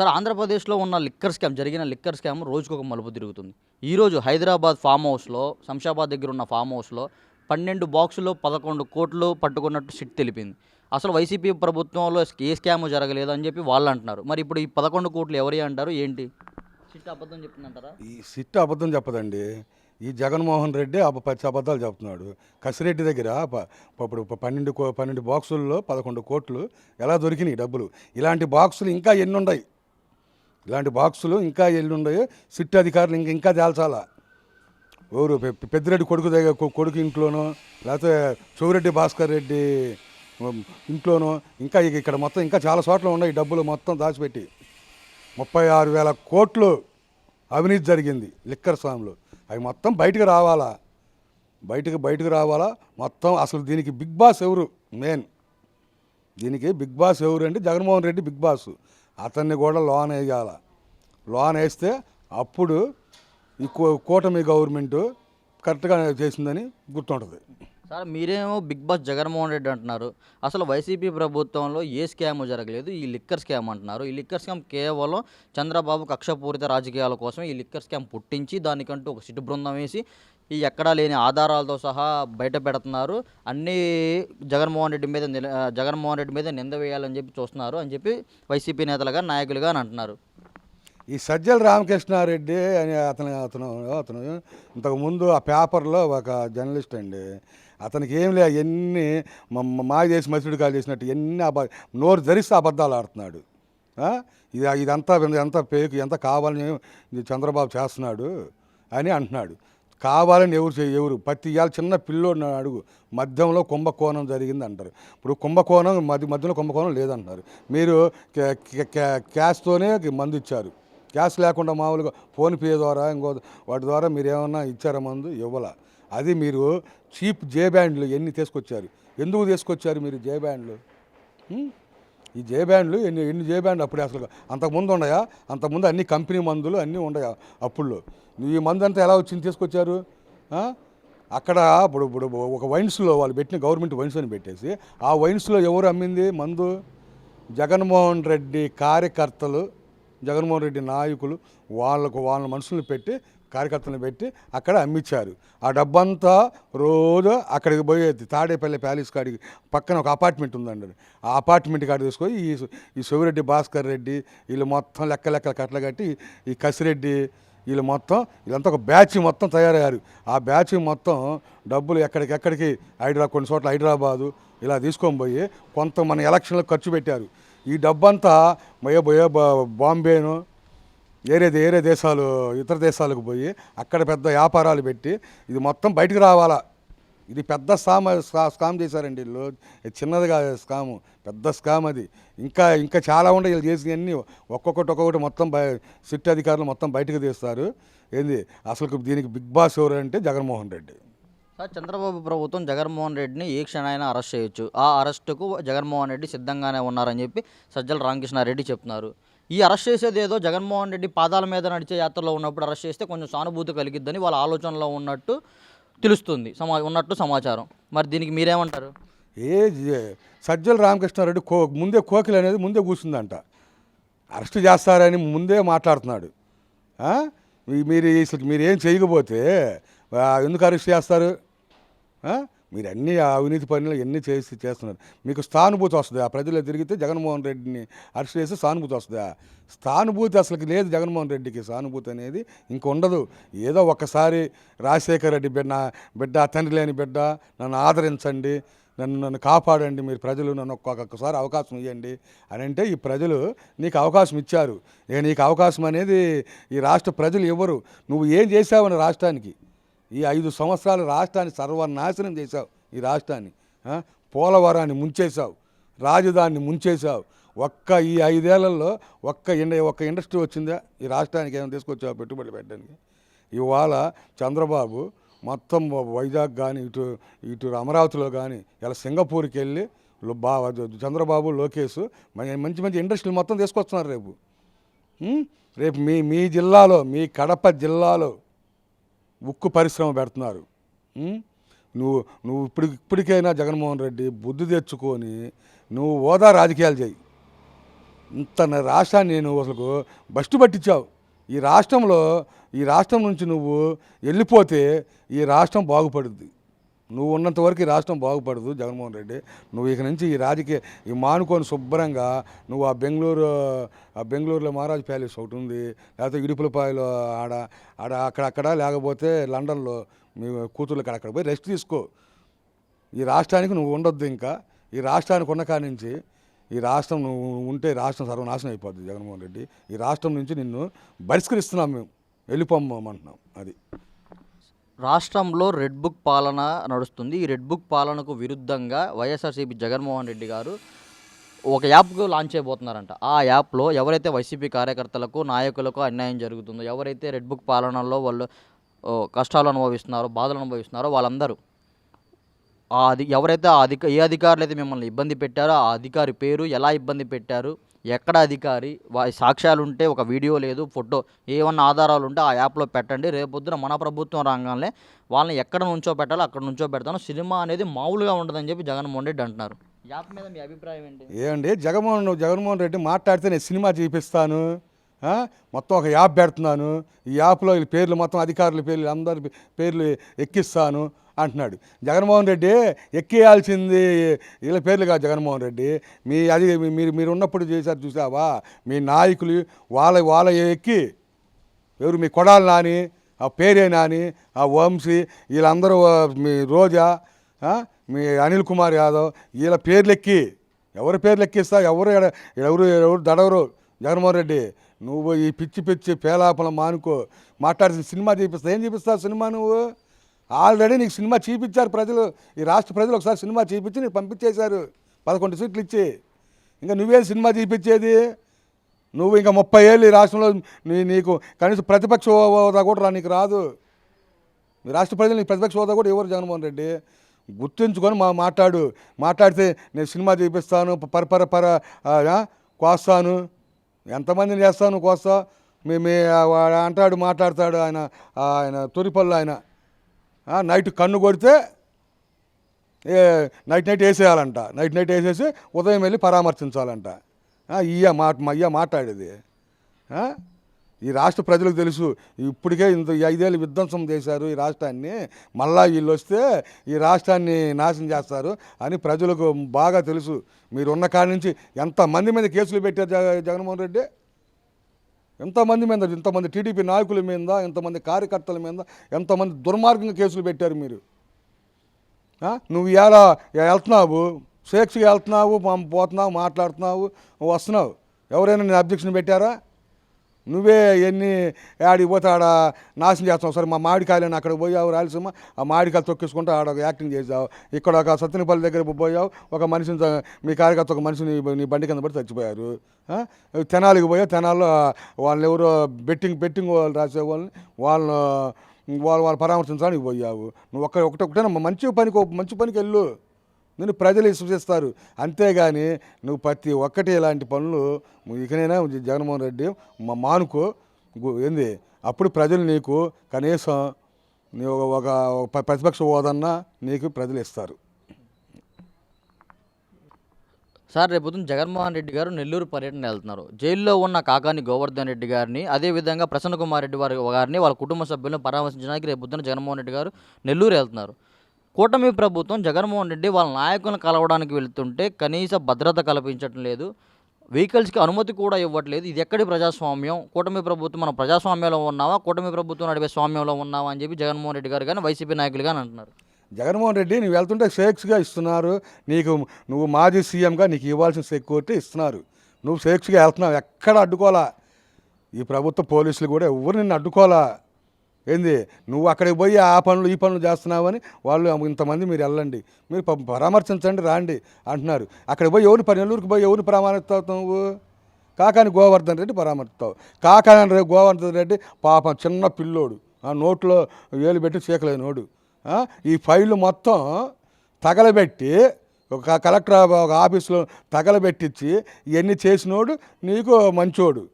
Sir ఆంధ్రప్రదేశ్లో ఉన్న liquor scam జరిగిన లిక్కర్ స్కామ్ రోజుకొక మలుపు తిరుగుతుంది. ఈరోజు హైదరాబాద్ ఫామ్ హౌస్లో శంషాబాద్ దగ్గర ఉన్న ఫామ్ హౌస్లో పన్నెండు బాక్సులు పదకొండు కోట్లు పట్టుకున్నట్టు సిట్ తెలిపింది. అసలు వైసీపీ ప్రభుత్వంలో ఏ స్కామ్ జరగలేదు అని చెప్పి వాళ్ళు అంటున్నారు. మరి ఇప్పుడు ఈ పదకొండు కోట్లు ఎవరి అంటారు? ఏంటి? సిట్ అబద్ధం చెప్తుందంటారా ఈ సిట్ అబద్ధం చెప్పదండి. ఈ జగన్మోహన్ రెడ్డి పచ్చి అబద్ధాలు చెప్తున్నాడు. కసిరెడ్డి దగ్గర ఇప్పుడు పన్నెండు కో పన్నెండు బాక్సుల్లో పదకొండు కోట్లు ఎలా దొరికినాయి డబ్బులు? ఇలాంటి బాక్సులు ఇంకా ఎన్ని ఉన్నాయి ఇలాంటి బాక్సులు ఇంకా ఎల్లుండయో ఉన్నాయి సిట్ అధికారులు ఇంకా ఇంకా తేల్చాలా? ఎవరు పె- పెద్దిరెడ్డి కొడుకు దగ్గర కొడుకు ఇంట్లోనో లేకపోతే చౌరెడ్డి భాస్కర్ రెడ్డి ఇంట్లోనో ఇంకా ఇక్కడ మొత్తం ఇంకా చాలా చోట్ల ఉన్నాయి డబ్బులు మొత్తం దాచిపెట్టి. ముప్పై ఆరు వేల కోట్లు అవినీతి జరిగింది లిక్కర్ స్వామిలో. అవి మొత్తం బయటకు రావాలా? బయటకు బయటకు రావాలా? మొత్తం అసలు దీనికి బిగ్ బాస్ ఎవరు? మెయిన్ దీనికి బిగ్ బాస్ ఎవరు అంటే జగన్మోహన్ రెడ్డి బిగ్ బాస్. అతన్ని కూడా లోన్ వేయాల. లోన్ వేస్తే అప్పుడు ఈ కో కూటమి గవర్నమెంట్ కరెక్ట్గా చేసిందని గుర్తుంటుంది. సార్ మీరేమో బిగ్ బాస్ జగన్మోహన్ రెడ్డి అంటున్నారు. అసలు వైసీపీ ప్రభుత్వంలో ఏ స్కామ్ జరగలేదు ఈ లిక్కర్ స్కామ్ అంటున్నారు. ఈ లిక్కర్ స్కామ్ కేవలం చంద్రబాబు కక్షపూరిత రాజకీయాల కోసం ఈ లిక్కర్ స్కామ్ పుట్టించి దానికంటూ ఒక సిట్టు బృందం వేసి ఈ ఎక్కడా లేని ఆధారాలతో సహా బయట పెడుతున్నారు. అన్నీ జగన్మోహన్ రెడ్డి మీద జగన్మోహన్ రెడ్డి మీద నింద వేయాలని చెప్పి చూస్తున్నారు అని చెప్పి వైసీపీ నేతలుగా నాయకులుగా అని అంటున్నారు. ఈ సజ్జల రామకృష్ణారెడ్డి అని అతను అతను అతను ఇంతకుముందు ఆ పేపర్లో ఒక జర్నలిస్ట్ అండి. అతనికి ఏం లే ఎన్ని మాయ చేసి మసిడి కాలు చేసినట్టు ఎన్ని అబ నోరు ధరిస్తే అబద్ధాలు ఆడుతున్నాడు. ఇది ఇదంతా ఎంత పేకు ఎంత కావాలని ఇది చంద్రబాబు చేస్తున్నాడు అని అంటున్నాడు. కావాలని ఎవరు ఎవరు ప్రతి ఇవాళ చిన్న పిల్లోడు అడుగు. మధ్యంలో కుంభకోణం జరిగింది అంటారు ఇప్పుడు కుంభకోణం మధ్య మధ్యలో కుంభకోణం లేదంటున్నారు. మీరు క్యాష్తోనే మందు ఇచ్చారు. క్యాష్ లేకుండా మామూలుగా ఫోన్పే ద్వారా ఇంకో వాటి ద్వారా మీరు ఏమన్నా ఇచ్చారా మందు? ఇవ్వాల. అది మీరు చీప్ జే బ్యాండ్లు ఎన్ని తీసుకొచ్చారు? ఎందుకు తీసుకొచ్చారు మీరు జే బ్యాండ్లు? ఈ జే బ్యాండ్లు ఎన్ని ఎన్ని జే బ్యాండ్లు అప్పుడే అసలు అంతకుముందు ఉన్నాయా? అంతకుముందు అన్ని కంపెనీ మందులు అన్నీ ఉన్నాయా అప్పుల్లో? నువ్వు ఈ మందు అంతా ఎలా వచ్చింది తీసుకొచ్చారు? అక్కడ ఇప్పుడు ఇప్పుడు ఒక వైన్స్లో వాళ్ళు పెట్టిన గవర్నమెంట్ వైన్స్ అని పెట్టేసి ఆ వైన్స్లో ఎవరు అమ్మింది మందు? జగన్మోహన్ రెడ్డి కార్యకర్తలు జగన్మోహన్ రెడ్డి నాయకులు వాళ్ళకు వాళ్ళ మనుషుల్ని పెట్టి కార్యకర్తలను పెట్టి అక్కడ అమ్మిచ్చారు. ఆ డబ్బంతా రోజు అక్కడికి పోయేది తాడేపల్లి ప్యాలెస్ కాడికి పక్కన ఒక అపార్ట్మెంట్ ఉందండి. ఆ అపార్ట్మెంట్ కాడ తీసుకొని ఈ ఈ శివరెడ్డి భాస్కర్ రెడ్డి వీళ్ళు మొత్తం లెక్క లెక్కల కట్టలు కట్టి ఈ కసిరెడ్డి వీళ్ళు మొత్తం వీళ్ళంతా ఒక బ్యాచ్ మొత్తం తయారయ్యారు. ఆ బ్యాచ్ మొత్తం డబ్బులు ఎక్కడికెక్కడికి హైదరాబాద్ కొన్ని చోట్ల హైదరాబాదు ఇలా తీసుకొని పోయి కొంత మన ఎలక్షన్లో ఖర్చు పెట్టారు. ఈ డబ్బంతా మయో పోయే బా- బాంబేను ఏరే ఏరే దేశాలు ఇతర దేశాలకు పోయి అక్కడ పెద్ద వ్యాపారాలు పెట్టి ఇది మొత్తం బయటకు రావాలా. ఇది పెద్ద స్కామ్ స్కా- స్కామ్ చేశారండి వీళ్ళు. చిన్నదిగా స్కాము. పెద్ద స్కామ్ అది. ఇంకా ఇంకా చాలా ఉండే వీళ్ళు చేసినవన్నీ. ఒక్కొక్కటి ఒక్కొక్కటి మొత్తం సిట్ అధికారులు మొత్తం బయటకు తీస్తారు. ఏంది? అసలు దీనికి బిగ్ బాస్ ఎవరు అంటే జగన్మోహన్ రెడ్డి. సార్ చంద్రబాబు ప్రభుత్వం జగన్మోహన్ రెడ్డిని ఏ క్షణమైనా అరెస్ట్ చేయొచ్చు? ఆ అరెస్టుకు జగన్మోహన్ రెడ్డి సిద్ధంగానే ఉన్నారని చెప్పి సజ్జల రామకృష్ణారెడ్డి చెప్తున్నారు. ఈ అరెస్ట్ చేసేది ఏదో జగన్మోహన్ రెడ్డి పాదాల మీద నడిచే యాత్రలో ఉన్నప్పుడు అరెస్ట్ చేస్తే కొంచెం సానుభూతి కలిగిద్దని వాళ్ళ ఆలోచనలో ఉన్నట్టు తెలుస్తుంది. సమా ఉన్నట్టు సమాచారం. మరి దీనికి మీరేమంటారు? ఏ సజ్జల రామకృష్ణారెడ్డి కో ముందే కోకిల అనేది ముందే కూర్చుందంట. అరెస్ట్ చేస్తారని ముందే మాట్లాడుతున్నాడు. మీరు అసలు మీరు ఏం చేయకపోతే ఎందుకు అరెస్ట్ చేస్తారు? మీరు అన్ని అవినీతి పనులు ఎన్ని చేసి చేస్తున్నారు? మీకు స్థానుభూతి వస్తుంది? ఆ ప్రజలు తిరిగితే జగన్మోహన్ రెడ్డిని అరెస్ట్ చేస్తే సానుభూతి వస్తుందా? స్థానుభూతి అసలుకి లేదు జగన్మోహన్ రెడ్డికి. సానుభూతి అనేది ఇంక ఉండదు ఏదో ఒక్కసారి రాజశేఖర రెడ్డి బిడ్డ బిడ్డ తండ్రి లేని బిడ్డ నన్ను ఆదరించండి నన్ను నన్ను కాపాడండి మీరు ప్రజలు నన్ను ఒక్కొక్కసారి అవకాశం ఇవ్వండి అని అంటే ఈ ప్రజలు నీకు అవకాశం ఇచ్చారు. ఇక నీకు అవకాశం అనేది ఈ రాష్ట్ర ప్రజలు ఇవ్వరు. నువ్వు ఏం చేసావని రాష్ట్రానికి? ఈ ఐదు సంవత్సరాలు రాష్ట్రాన్ని సర్వనాశనం చేశావు. ఈ రాష్ట్రాన్ని పోలవరాన్ని ముంచేశావు. రాజధానిని ముంచేశావు. ఒక్క ఈ ఐదేళ్ళలో ఒక్క ఇండ ఒక్క ఇండస్ట్రీ వచ్చిందా? ఈ రాష్ట్రానికి ఏమైనా తీసుకొచ్చావు పెట్టుబడి పెట్టడానికి? ఇవాళ చంద్రబాబు మొత్తం వైజాగ్ కానీ ఇటు ఇటు అమరావతిలో కానీ ఇలా సింగపూర్కి వెళ్ళి బా చంద్రబాబు లోకేష్ మంచి మంచి ఇండస్ట్రీలు మొత్తం తీసుకొస్తున్నారు రేపు. రేపు మీ మీ జిల్లాలో మీ కడప జిల్లాలో ఉక్కు పరిశ్రమ పెడుతున్నారు. నువ్వు నువ్వు ఇప్పుడు ఇప్పటికైనా జగన్మోహన్ రెడ్డి బుద్ధి తెచ్చుకొని నువ్వు హోదా రాజకీయాలు చేయి. ఇంత రాష్ట్రాన్ని నువ్వు అసలు బస్టు పట్టించావు. ఈ రాష్ట్రంలో ఈ రాష్ట్రం నుంచి నువ్వు వెళ్ళిపోతే ఈ రాష్ట్రం బాగుపడుద్ది. నువ్వు ఉన్నంత వరకు ఈ రాష్ట్రం బాగుపడదు జగన్మోహన్ రెడ్డి. నువ్వు ఇక నుంచి ఈ రాజకీయ ఈ మానుకొని శుభ్రంగా నువ్వు ఆ బెంగళూరు ఆ బెంగళూరులో మహారాజ్ ప్యాలెస్ ఒకటి ఉంది. లేకపోతే ఇడుపులపాయలో ఆడ ఆడ అక్కడక్కడ లేకపోతే లండన్లో మీ కూతుర్లు అక్కడ అక్కడ పోయి రెస్ట్ తీసుకో. ఈ రాష్ట్రానికి నువ్వు ఉండొద్దు ఇంకా. ఈ రాష్ట్రానికి ఉన్న కాడి నుంచి ఈ రాష్ట్రం నువ్వు ఉంటే రాష్ట్రం సర్వనాశనం అయిపోద్ది జగన్మోహన్ రెడ్డి. ఈ రాష్ట్రం నుంచి నిన్ను బహిష్కరిస్తున్నాం మేము. వెళ్ళిపోమ్మంటున్నాం అది. రాష్ట్రంలో రెడ్ బుక్ పాలన నడుస్తుంది. ఈ రెడ్ బుక్ పాలనకు విరుద్ధంగా వైఎస్ఆర్సీపీ జగన్మోహన్ రెడ్డి గారు ఒక యాప్ లాంచ్ చేయబోతున్నారంట. ఆ యాప్లో ఎవరైతే వైసీపీ కార్యకర్తలకు నాయకులకు అన్యాయం జరుగుతుందో ఎవరైతే రెడ్ బుక్ పాలనలో వాళ్ళు కష్టాలు అనుభవిస్తున్నారో బాధలు అనుభవిస్తున్నారో వాళ్ళందరూ ఆ అధి ఎవరైతే ఆ అధిక ఏ అధికారులు అయితే మిమ్మల్ని ఇబ్బంది పెట్టారో ఆ అధికారి పేరు ఎలా ఇబ్బంది పెట్టారు ఎక్కడ అధికారి వారి సాక్ష్యాలు ఉంటే ఒక వీడియో లేదు ఫోటో ఏమన్నా ఆధారాలు ఉంటే ఆ యాప్లో పెట్టండి. రేపొద్దున మన ప్రభుత్వం రాగానే వాళ్ళని ఎక్కడ నుంచో పెట్టాలో అక్కడ నుంచో పెడతాను. సినిమా అనేది మామూలుగా ఉండదని చెప్పి జగన్మోహన్ రెడ్డి అంటున్నారు. యాప్ మీద మీ అభిప్రాయం ఏంటి? ఏమండి? జగన్మోహన్ జగన్మోహన్ రెడ్డి మాట్లాడితే నేను సినిమా చూపిస్తాను. మొత్తం ఒక యాప్ పెడుతున్నాను. ఈ యాప్లో వీళ్ళ పేర్లు మొత్తం అధికారుల పేర్లు అందరి పేర్లు ఎక్కిస్తాను. అంటున్నాడు. జగన్మోహన్ రెడ్డి ఎక్కేయాల్సింది వీళ్ళ పేర్లు కాదు జగన్మోహన్ రెడ్డి. మీ అది మీ- మీరు మీరు ఉన్నప్పుడు చేశారు చూసావా? మీ నాయకులు వాళ్ళ వాళ్ళ ఎక్కి ఎవరు మీ కొడాలి నాని ఆ పేరే నాని ఆ వంశీ వీళ్ళందరూ మీ రోజా మీ అనిల్ కుమార్ యాదవ్ వీళ్ళ పేర్లు ఎక్కి ఎవరి పేర్లు ఎక్కిస్తా ఎవరు ఎవరు ఎవరు దడవరు? జగన్మోహన్ రెడ్డి నువ్వు ఈ పిచ్చి పిచ్చి పేలాపలం మానుకో. మాట్లాడిన సినిమా చూపిస్తా ఏం చూపిస్తావు సినిమా నువ్వు? ఆల్రెడీ నీకు సినిమా చూపించారు ప్రజలు. ఈ రాష్ట్ర ప్రజలు ఒకసారి సినిమా చూపించి నీకు పంపించేశారు. పదకొండు సీట్లు ఇచ్చి. ఇంకా నువ్వేం సినిమా చూపించేది? నువ్వు ఇంకా ముప్పై ఏళ్ళు ఈ రాష్ట్రంలో నీ నీకు కనీసం ప్రతిపక్ష హోదా కూడా రా నీకు రాదు. మీ రాష్ట్ర ప్రజలు నీకు ప్రతిపక్ష హోదా కూడా ఎవరు జగన్మోహన్ రెడ్డి. గుర్తుంచుకొని మా మాట్లాడు. మాట్లాడితే నేను సినిమా చూపిస్తాను పర పర పర కోస్తాను. ఎంతమందిని చేస్తాను కోస్తా మీ మీ వాడు అంటాడు మాట్లాడతాడు ఆయన ఆయన తొరిపల్లు ఆయన. నైట్ కన్ను కొడితే ఏ నైట్ నైట్ వేసేయాలంట. నైట్ నైట్ వేసేసి ఉదయం వెళ్ళి పరామర్శించాలంట. ఆ, ఇయ్య మాట మా అయ్య మాట్లాడేది ఈ రాష్ట్ర ప్రజలకు తెలుసు. ఇప్పటికే ఇంత ఐదేళ్ళు విధ్వంసం చేశారు ఈ రాష్ట్రాన్ని. మళ్ళా వీళ్ళు వస్తే ఈ రాష్ట్రాన్ని నాశనం చేస్తారు అని ప్రజలకు బాగా తెలుసు. మీరు ఉన్న కాడి నుంచి ఎంతమంది మీద కేసులు పెట్టారు జగ జగన్మోహన్ రెడ్డి? ఎంతమంది మీద ఇంతమంది టీడీపీ నాయకుల మీద ఎంతమంది కార్యకర్తల మీద ఎంతమంది దుర్మార్గంగా కేసులు పెట్టారు మీరు? నువ్వు ఎలా వెళ్తున్నావు సేక్స్కి వెళ్తున్నావు పోతున్నావు మాట్లాడుతున్నావు వస్తున్నావు. ఎవరైనా నేను అబ్జెక్షన్ పెట్టారా? నువ్వే ఎన్ని ఆడికి పోతే ఆడ నాశనం చేస్తావు సరే మా మామిడికాయలను అక్కడ పోయావు రాయలసీమ ఆ మామిడికాయలు తొక్కేసుకుంటూ ఆడ ఒక యాక్టింగ్ చేసావు ఇక్కడ ఒక సత్యనపల్లి దగ్గర పోయావు ఒక మనిషిని మీ కార్యకర్త ఒక మనిషిని నీ బండి కింద పడి చచ్చిపోయారు. తెనాలికి పోయావు తెనాల్లో వాళ్ళు ఎవరో బెట్టింగ్ బెట్టింగ్ వాళ్ళు రాసే వాళ్ళని వాళ్ళను వాళ్ళు వాళ్ళు పరామర్శించడానికి పోయావు. నువ్వు ఒక్క ఒకటి ఒకటే మంచి పనికి మంచి పనికి వెళ్ళు. నేను ప్రజలు విశ్వసిస్తారు. అంతేగాని నువ్వు ప్రతి ఒక్కటి ఇలాంటి పనులు నువ్వు ఇకనైనా జగన్మోహన్ రెడ్డి మా మానుకో. ఏంది? అప్పుడు ప్రజలు నీకు కనీసం నీ ఒక ప్రతిపక్ష హోదన్నా నీకు ప్రజలు ఇస్తారు. సార్ రేపొద్దున జగన్మోహన్ రెడ్డి గారు నెల్లూరు పర్యటన వెళ్తున్నారు. జైల్లో ఉన్న కాకాని గోవర్ధన్ రెడ్డి గారిని అదేవిధంగా ప్రసన్న కుమార్ రెడ్డి వారి గారిని వాళ్ళ కుటుంబ సభ్యులను పరామర్శించడానికి రేపొద్దున జగన్మోహన్ రెడ్డి గారు నెల్లూరు వెళ్తున్నారు. కూటమి ప్రభుత్వం జగన్మోహన్ రెడ్డి వాళ్ళ నాయకులను కలవడానికి వెళ్తుంటే కనీస భద్రత కల్పించడం లేదు. వెహికల్స్కి అనుమతి కూడా ఇవ్వట్లేదు. ఇది ఎక్కడి ప్రజాస్వామ్యం? కూటమి ప్రభుత్వం మనం ప్రజాస్వామ్యంలో ఉన్నావా? కూటమి ప్రభుత్వం నడిపే స్వామ్యంలో ఉన్నావా అని చెప్పి జగన్మోహన్ రెడ్డి గారు కానీ వైసీపీ నాయకులు కానీ అంటున్నారు. జగన్మోహన్ రెడ్డి నువ్వు వెళ్తుంటే సేక్స్గా ఇస్తున్నారు. నీకు నువ్వు మాజీ సీఎంగా నీకు ఇవ్వాల్సిన సెక్యూరిటీ ఇస్తున్నారు. నువ్వు సేక్స్గా వెళ్తున్నావు. ఎక్కడ అడ్డుకోలా ఈ ప్రభుత్వ పోలీసులు కూడా ఎవరు నిన్ను అడ్డుకోలే ఏంది? నువ్వు అక్కడికి పోయి ఆ పనులు ఈ పనులు చేస్తున్నావని వాళ్ళు ఇంతమంది మీరు వెళ్ళండి. మీరు పరామర్శించండి రాండి అంటున్నారు. అక్కడికి పోయి ఎవరిని పని నెల్లూరుకి పోయి ఎవరిని పరామర్శిస్తావు నువ్వు? కాకాని గోవర్ధన్ రెడ్డి పరామర్శిస్తావు. కాకాని రే- గోవర్ధన్ రెడ్డి పాపం చిన్న పిల్లోడు. ఆ నోట్లో వేలు పెట్టి చీకలేనోడు నోడు. ఈ ఫైళ్ళు మొత్తం తగలబెట్టి ఒక కలెక్టర్ ఒక ఆఫీస్లో తగలబెట్టించి ఇవన్నీ చేసినోడు నీకు మంచోడు.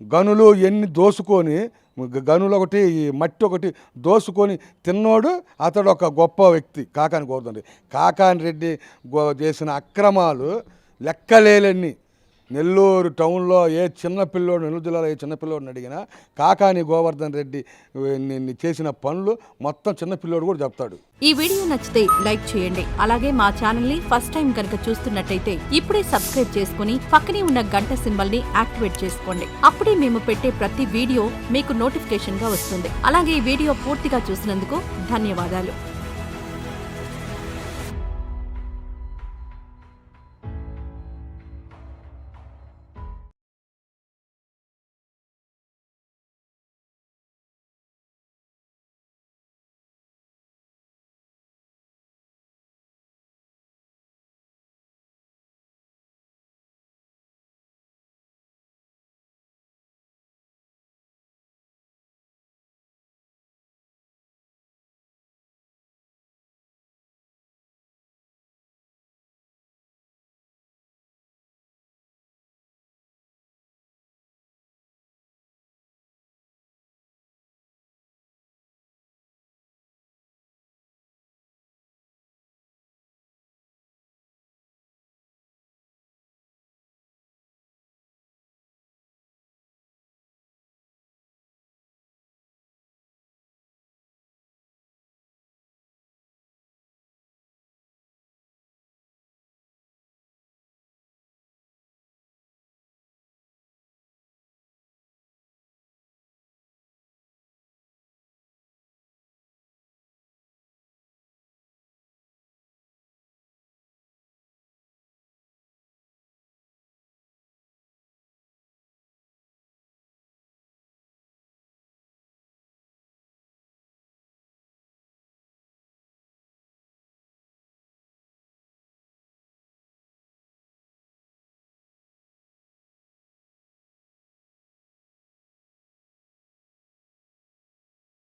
గనులు ఎన్ని దోసుకొని గనులు ఒకటి మట్టి ఒకటి దోసుకొని తిన్నోడు అతడు ఒక గొప్ప వ్యక్తి కాకాని గోవర్ధన్ రెడ్డి కాకాని రెడ్డి గో చేసిన అక్రమాలు లెక్కలేలన్నీ. నెల్లూరు టౌన్లో ఏ చిన్నపిల్లోడు నెల్లూరు జిల్లాలో ఏ చిన్న పిల్లోడిని అడిగినా కాకాని గోవర్ధన్ రెడ్డి చేసిన పనులు మొత్తం చిన్న పిల్లోడు కూడా చెప్తాడు. ఈ వీడియో నచ్చితే లైక్ చేయండి. అలాగే మా ఛానల్ని ఫస్ట్ టైం కనుక చూస్తున్నట్టయితే ఇప్పుడే సబ్స్క్రైబ్ చేసుకుని పక్కనే ఉన్న గంట సింబల్ని యాక్టివేట్ చేసుకోండి. అప్పుడే మేము పెట్టే ప్రతి వీడియో మీకు నోటిఫికేషన్గా వస్తుంది. అలాగే ఈ వీడియో పూర్తిగా చూసినందుకు ధన్యవాదాలు.